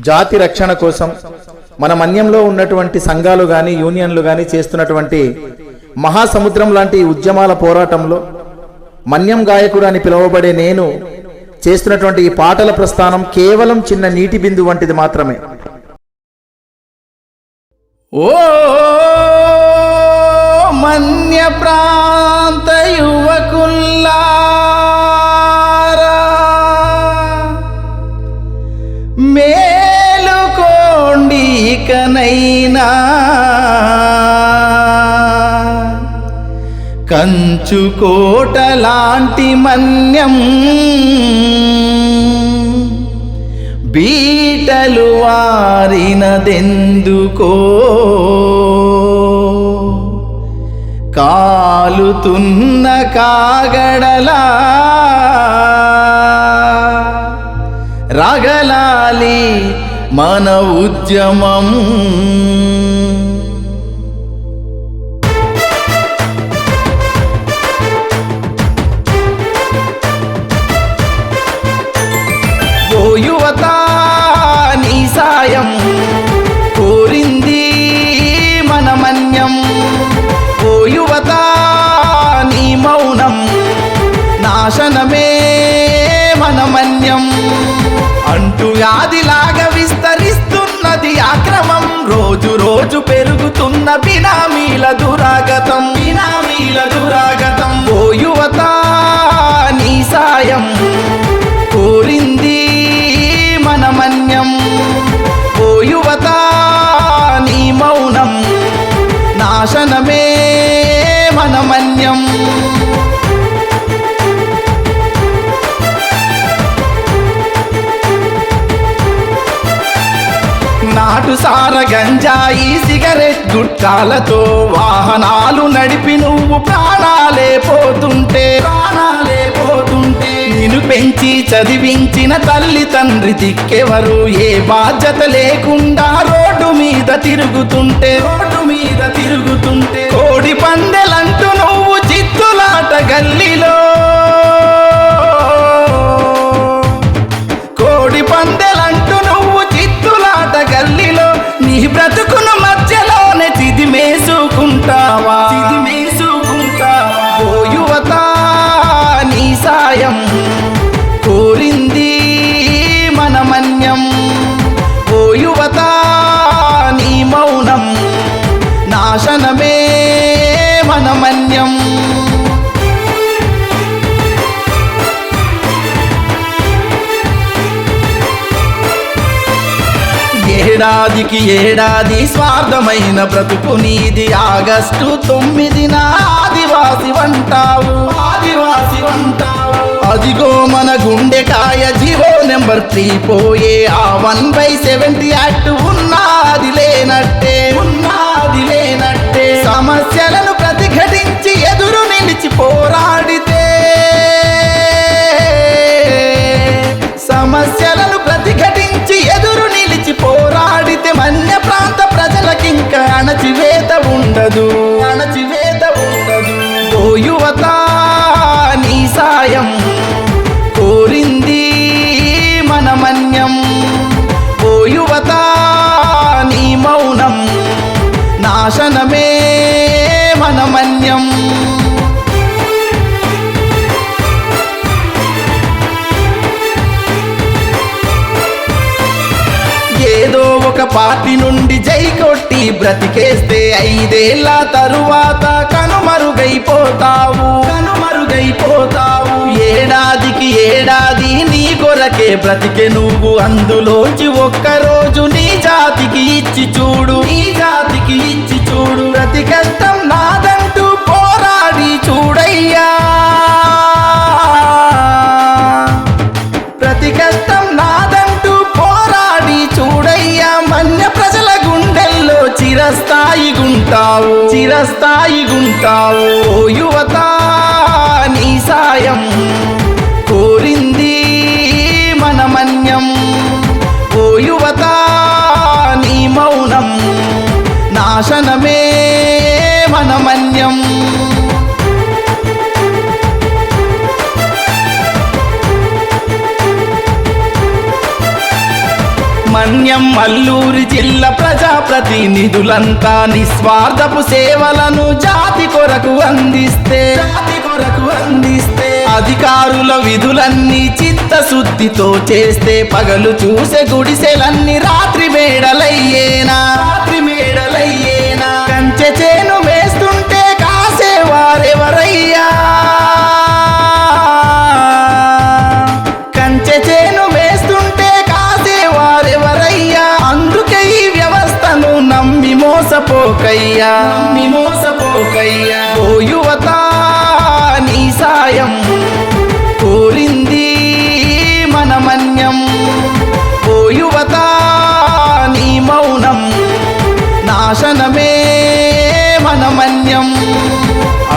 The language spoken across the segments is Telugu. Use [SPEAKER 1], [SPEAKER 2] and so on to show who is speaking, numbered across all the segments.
[SPEAKER 1] జాతి రక్షణ కోసం మన మన్యంలో ఉన్నటువంటి సంఘాలు కానీ యూనియన్లు కానీ చేస్తున్నటువంటి మహాసముద్రం లాంటి ఉద్యమాల పోరాటంలో మన్యం గాయకుడు అని పిలువబడే నేను చేస్తున్నటువంటి ఈ పాటల ప్రస్థానం కేవలం చిన్న నీటి బిందు వంటిది మాత్రమే.
[SPEAKER 2] ఓ మన్య ప్రాంత కంచుకోట లాంటి మన్యం. బీటలు వారినదెందుకో కాలుతున్న కాగడలా? రగలాలి మన ఉద్యమం. ఓ నీ సాయం కోరింది మనమన్యం. ఓ యువత నీ మౌనం నాశనమే మనమన్యం. అంటూ వ్యాధిలాగా విస్తరిస్తున్నది ఆక్రమం. రోజు రోజు పెరుగుతున్న బినామీల దురాగతం నాటు సార గంజాయి సిగరెట్ గుట్టాలతో వాహనాలు నడిపి నువ్వు ప్రాణాలే పోతుంటే ప్రాణాలే పోతుంటే. నేను పెంచి చదివించిన తల్లి తండ్రి దిక్కెవరు ఏ బాధ్యత లేకుండా రోడ్డు మీద తిరుగుతుంటే రోడ్డు మీద తిరుగుతుంటే. కోడి పందెలంటూ నువ్వు చిత్తులాట గల్లీలో నాశనమే మనమన్యం. ఏడాదికి ఏడాది స్వార్థమైన బ్రతుకు నీది. ఆగస్టు తొమ్మిదిన ఆదివాసి వంటావు. ఆదివాసి వంటావు. అదిగో మన గుండెకాయ జీవో నెంబర్ త్రీ పోయే ఆ వన్ బై సెవెంటీ యాక్ట్ ఉన్నది లేనట్టే ఉన్నది లేనట్టే. సమస్యలను ప్రతిఘటించి ఎదురు నిలిచి పోరాడితే. సమస్యలను ప్రతిఘటించి ఎదురు నిలిచి పోరాడితే మన్య ప్రాంత ప్రజలకింక అణచివేత ఉండదు. అణచివేత ఉండదు. ఓ యువత నీ సాయం కోరింది మన మన్యం ఓ యువత నీ మౌనం నాశనమే. మన్యం ఒక పార్టీ నుండి జై కొట్టి బ్రతికేస్తే ఐదేళ్ళ తరువాత కనుమరుగైపోతావు కనుమరుగైపోతావు ఏడాదికి ఏడాది నీ కొరకే బ్రతికే నువ్వు అందులోంచి ఒక్కరోజు నీ జాతికి ఇచ్చి చూడు. నీ జాతికి ఇచ్చి చూడు. ప్రతి కష్టం నాదంటూ పోరాడి చూడయ్యా. గుంటావు చిరస్థాయి యువత నీ సాయం కోరింది మనమన్యం. ఓ యువత నీ మౌనం నాశనమే మనమన్యం. మన్యం మన్యం అల్లూరి జిల్లా ప్రజాప్రతినిధులంతా నిస్వార్థపు సేవలను జాతి కొరకు అందిస్తే జాతి కొరకు అందిస్తే అధికారుల విధులన్నీ చిత్తశుద్ధితో చేస్తే పగలు చూసే గుడిసెలన్నీ రాత్రి మేడలయ్యేనా రాత్రి మేడలయ్యేనా. కంచె మోసపోకయ్యా నమ్మి మోసపోకయ్యా. ఓ యువత నీ సాయం కోరింది మన మన్యం ఓ యువత నీ మౌనం నాశనమే మన మన్యం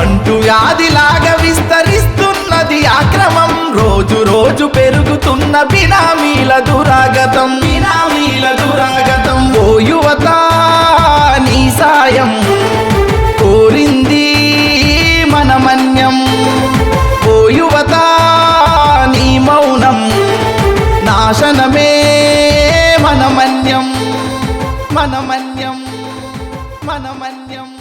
[SPEAKER 2] అంటూ వ్యాధిలాగా విస్తరిస్తున్నది ఆక్రమం రోజు రోజు పెరుగుతున్న బినామీల దురాగతం. బినామీల దురాగతం. ఓ యువత నాశనమే మనమన్యం మనమన్యం మనమన్యం.